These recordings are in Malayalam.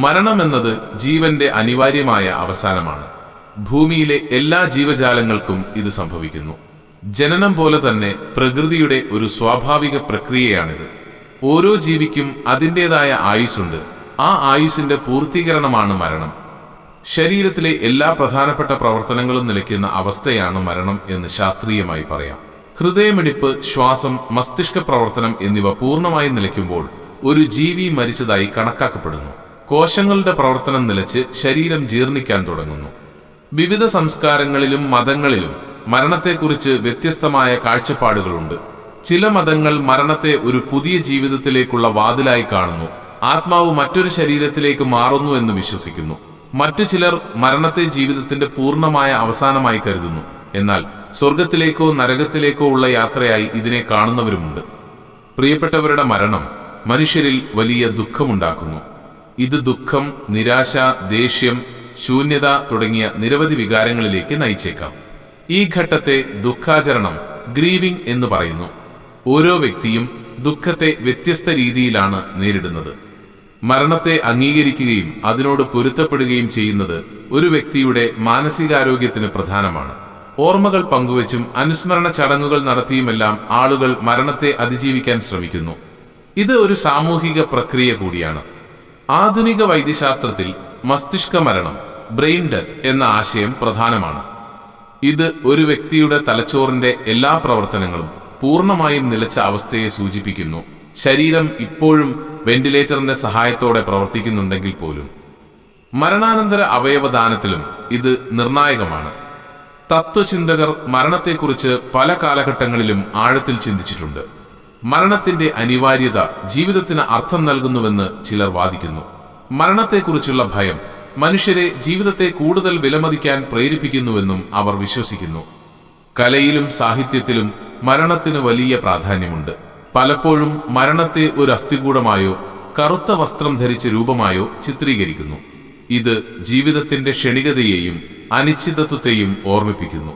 മരണമെന്നത് ജീവന്റെ അനിവാര്യമായ അവസാനമാണ്. ഭൂമിയിലെ എല്ലാ ജീവജാലങ്ങൾക്കും ഇത് സംഭവിക്കുന്നു. ജനനം പോലെ തന്നെ പ്രകൃതിയുടെ ഒരു സ്വാഭാവിക പ്രക്രിയയാണിത്. ഓരോ ജീവിക്കും അതിന്റെതായ ആയുസ്സുണ്ട്. ആ ആയുസിന്റെ പൂർത്തീകരണമാണ് മരണം. ശരീരത്തിലെ എല്ലാ പ്രധാനപ്പെട്ട പ്രവർത്തനങ്ങളും നിലയ്ക്കുന്ന അവസ്ഥയാണ് മരണം എന്ന് ശാസ്ത്രീയമായി പറയാം. ഹൃദയമിടിപ്പ് ശ്വാസം മസ്തിഷ്ക പ്രവർത്തനം എന്നിവ പൂർണമായി നിലയ്ക്കുമ്പോൾ ഒരു ജീവി മരിച്ചതായി കണക്കാക്കപ്പെടുന്നു. കോശങ്ങളുടെ പ്രവർത്തനം നിലച്ച് ശരീരം ജീർണിക്കാൻ തുടങ്ങുന്നു. വിവിധ സംസ്കാരങ്ങളിലും മതങ്ങളിലും മരണത്തെക്കുറിച്ച് വ്യത്യസ്തമായ കാഴ്ചപ്പാടുകളുണ്ട്. ചില മതങ്ങൾ മരണത്തെ ഒരു പുതിയ ജീവിതത്തിലേക്കുള്ള വാതിലായി കാണുന്നു. ആത്മാവ് മറ്റൊരു ശരീരത്തിലേക്ക് മാറുന്നു എന്ന് വിശ്വസിക്കുന്നു. മറ്റു ചിലർ മരണത്തെ ജീവിതത്തിന്റെ പൂർണമായ അവസാനമായി കരുതുന്നു. എന്നാൽ സ്വർഗത്തിലേക്കോ നരകത്തിലേക്കോ ഉള്ള യാത്രയായി ഇതിനെ കാണുന്നവരുമുണ്ട്. പ്രിയപ്പെട്ടവരുടെ മരണം മനുഷ്യരിൽ വലിയ ദുഃഖമുണ്ടാക്കുന്നു. ഇത് ദുഃഖം നിരാശ ദേഷ്യം ശൂന്യത തുടങ്ങിയ നിരവധി വികാരങ്ങളിലേക്ക് നയിച്ചേക്കാം. ഈ ഘട്ടത്തെ ദുഃഖാചരണം ഗ്രീവിംഗ് എന്ന് പറയുന്നു. ഓരോ വ്യക്തിയും ദുഃഖത്തെ വ്യത്യസ്ത രീതിയിലാണ് നേരിടുന്നത്. മരണത്തെ അംഗീകരിക്കുകയും അതിനോട് പൊരുത്തപ്പെടുകയും ചെയ്യുന്നത് ഒരു വ്യക്തിയുടെ മാനസികാരോഗ്യത്തിന് പ്രധാനമാണ്. ഓർമ്മകൾ പങ്കുവച്ചും അനുസ്മരണ ചടങ്ങുകൾ നടത്തിയുമെല്ലാം ആളുകൾ മരണത്തെ അതിജീവിക്കാൻ ശ്രമിക്കുന്നു. ഇത് ഒരു സാമൂഹിക പ്രക്രിയ കൂടിയാണ്. ആധുനിക വൈദ്യശാസ്ത്രത്തിൽ മസ്തിഷ്ക മരണം ബ്രെയിൻ ഡെത്ത് എന്ന ആശയം പ്രധാനമാണ്. ഇത് ഒരു വ്യക്തിയുടെ തലച്ചോറിന്റെ എല്ലാ പ്രവർത്തനങ്ങളും പൂർണമായും നിലച്ച അവസ്ഥയെ സൂചിപ്പിക്കുന്നു. ശരീരം ഇപ്പോഴും വെന്റിലേറ്ററിന്റെ സഹായത്തോടെ പ്രവർത്തിക്കുന്നുണ്ടെങ്കിൽ പോലും. മരണാനന്തര അവയവദാനത്തിലും ഇത് നിർണായകമാണ്. തത്വചിന്തകർ മരണത്തെക്കുറിച്ച് പല കാലഘട്ടങ്ങളിലും ആഴത്തിൽ ചിന്തിച്ചിട്ടുണ്ട്. മരണത്തിന്റെ അനിവാര്യത ജീവിതത്തിന് അർത്ഥം നൽകുന്നുവെന്ന് ചിലർ വാദിക്കുന്നു. മരണത്തെക്കുറിച്ചുള്ള ഭയം മനുഷ്യരെ ജീവിതത്തെ കൂടുതൽ വിലമതിക്കാൻ പ്രേരിപ്പിക്കുന്നുവെന്നും അവർ വിശ്വസിക്കുന്നു. കലയിലും സാഹിത്യത്തിലും മരണത്തിന് വലിയ പ്രാധാന്യമുണ്ട്. പലപ്പോഴും മരണത്തെ ഒരു അസ്ഥികൂടമായോ കറുത്ത വസ്ത്രം ധരിച്ച രൂപമായോ ചിത്രീകരിക്കുന്നു. ഇത് ജീവിതത്തിന്റെ ക്ഷണികതയെയും അനിശ്ചിതത്വത്തെയും ഓർമ്മിപ്പിക്കുന്നു.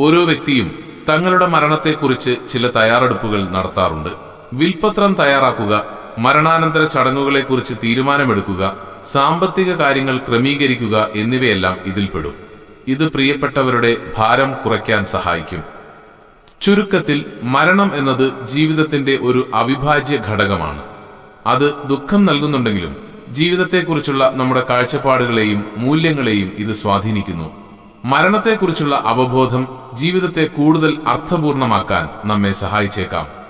ഓരോ വ്യക്തിയും തങ്ങളുടെ മരണത്തെക്കുറിച്ച് ചില തയ്യാറെടുപ്പുകൾ നടത്താറുണ്ട്. വിൽപത്രം തയ്യാറാക്കുക മരണാനന്തര ചടങ്ങുകളെക്കുറിച്ച് തീരുമാനമെടുക്കുക സാമ്പത്തിക കാര്യങ്ങൾ ക്രമീകരിക്കുക എന്നിവയെല്ലാം ഇതിൽപ്പെടും. ഇത് പ്രിയപ്പെട്ടവരുടെ ഭാരം കുറയ്ക്കാൻ സഹായിക്കും. ചുരുക്കത്തിൽ മരണം എന്നത് ജീവിതത്തിന്റെ ഒരു അവിഭാജ്യ ഘടകമാണ്. അത് ദുഃഖം നൽകുന്നുണ്ടെങ്കിലും ജീവിതത്തെക്കുറിച്ചുള്ള നമ്മുടെ കാഴ്ചപ്പാടുകളെയും മൂല്യങ്ങളെയും ഇത് സ്വാധീനിക്കുന്നു. മരണത്തെക്കുറിച്ചുള്ള അവബോധം ജീവിതത്തെ കൂടുതൽ അർത്ഥപൂർണമാക്കാൻ നമ്മെ സഹായിച്ചേക്കാം.